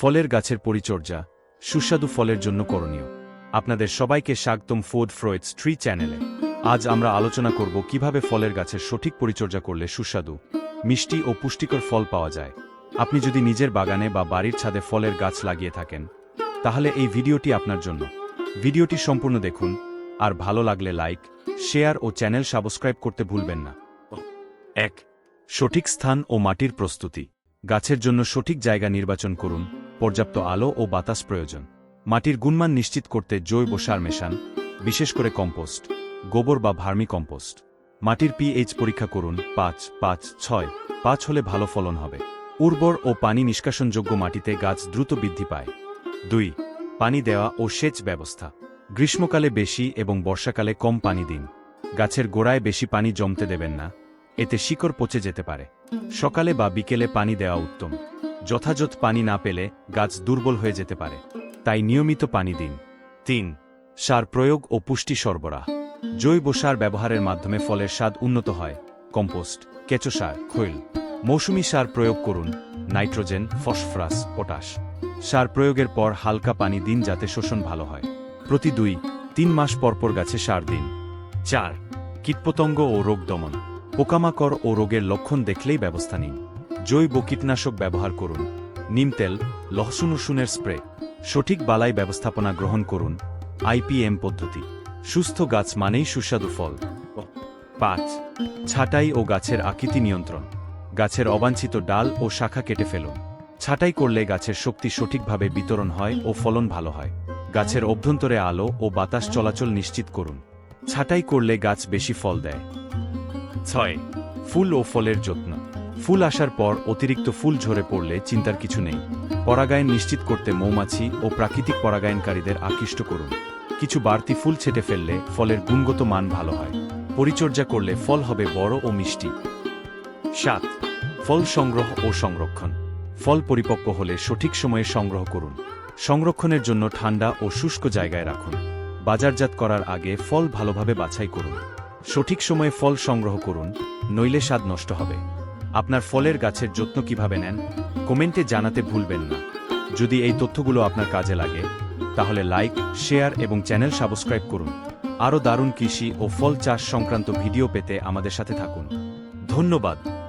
ফলের গাছের পরিচর্যা সুস্বাদু ফলের জন্য করণীয়। আপনাদের সবাইকে স্বাগতম ফুড ফ্রয়েডস ট্রি চ্যানেলে। আজ আমরা আলোচনা করব কীভাবে ফলের গাছের সঠিক পরিচর্যা করলে সুস্বাদু, মিষ্টি ও পুষ্টিকর ফল পাওয়া যায়। আপনি যদি নিজের বাগানে বা বাড়ির ছাদে ফলের গাছ লাগিয়ে থাকেন, তাহলে এই ভিডিওটি আপনার জন্য। ভিডিওটি সম্পূর্ণ দেখুন, আর ভালো লাগলে লাইক, শেয়ার ও চ্যানেল সাবস্ক্রাইব করতে ভুলবেন না। এক, সঠিক স্থান ও মাটির প্রস্তুতি। গাছের জন্য সঠিক জায়গা নির্বাচন করুন পর্যাপ্ত আলো ও বাতাস প্রয়োজন। মাটির গুণমান নিশ্চিত করতে জৈব সার মেশান, বিশেষ করে কম্পোস্ট, গোবর বা ভার্মি কম্পোস্ট। মাটির পিএইচ পরীক্ষা করুন, পাঁচ পাঁচ, ছয়, পাঁচ হলে ভালো ফলন হবে। উর্বর ও পানি নিষ্কাশনযোগ্য মাটিতে গাছ দ্রুত বৃদ্ধি পায়। দুই, পানি দেওয়া ও সেচ ব্যবস্থা। গ্রীষ্মকালে বেশি এবং বর্ষাকালে কম পানি দিন। গাছের গোড়ায় বেশি পানি জমতে দেবেন না। এতে শিকড় পচে যেতে পারে। সকালে বা বিকেলে পানি দেওয়া উত্তম। যথাযথ পানি না পেলে গাছ দুর্বল হয়ে যেতে পারে। তাই নিয়মিত পানি দিন। তিন, সার প্রয়োগ ও পুষ্টি সরবরাহ। জৈব সার ব্যবহারের মাধ্যমে ফলের স্বাদ উন্নত হয়। কম্পোস্ট, কেঁচো সার, খৈল। মৌসুমি সার প্রয়োগ করুন। Nitrogen, phosphorus, potash. সার প্রয়োগের পর হালকা পানি দিন যাতে শোষণ ভালো হয়। প্রতি দুই, তিন মাস পরপর গাছে সার দিন। চার, কীটপতঙ্গ ও রোগ দমন। পোকামাকড় ও রোগের লক্ষণ দেখলেই ব্যবস্থা নিন। জৈব কীটনাশক ব্যবহার করুন। নিম তেল, লহসুন রসুনের স্প্রে, সঠিক বালাই ব্যবস্থাপনা গ্রহণ করুন। আইপিএম পদ্ধতি, সুস্থ গাছ মানেই সুস্বাদু ফল। পাঁচ, ছাটাই ও গাছের আকৃতি নিয়ন্ত্রণ। গাছের অবাঞ্ছিত ডাল ও শাখা কেটে ফেলুন। ছাটাই করলে গাছের শক্তি সঠিকভাবে বিতরণ হয় ও ফলন ভালো হয়। গাছের অভ্যন্তরে আলো ও বাতাস চলাচল নিশ্চিত করুন। ছাঁটাই করলে গাছ বেশি ফল দেয়। ছয় ফুল ও ফলের যত্ন। ফুল আসার পর অতিরিক্ত ফুল ঝরে পড়লে চিন্তার কিছু নেই। পরাগায়ন নিশ্চিত করতে মৌমাছি ও প্রাকৃতিক পরাগায়নকারীদের আকৃষ্ট করুন। কিছু বাড়তি ফুল ছেটে ফেললে ফলের গুণগত মান ভালো হয়। পরিচর্যা করলে ফল হবে বড় ও মিষ্টি। সাত, ফল সংগ্রহ ও সংরক্ষণ। ফল পরিপক্ক হলে সঠিক সময়ে সংগ্রহ করুন। সংরক্ষণের জন্য ঠান্ডা ও শুষ্ক জায়গায় রাখুন। বাজারজাত করার আগে ফল ভালোভাবে বাছাই করুন। সঠিক সময়ে ফল সংগ্রহ করুন, নইলে স্বাদ নষ্ট হবে। আপনার ফলের গাছের যত্ন কীভাবে নেন, কমেন্টে জানাতে ভুলবেন না। যদি এই তথ্যগুলো আপনার কাজে লাগে, তাহলে লাইক, শেয়ার এবং চ্যানেল সাবস্ক্রাইব করুন। আরও দারুণ কৃষি ও ফল চাষ সংক্রান্ত ভিডিও পেতে আমাদের সাথে থাকুন। ধন্যবাদ।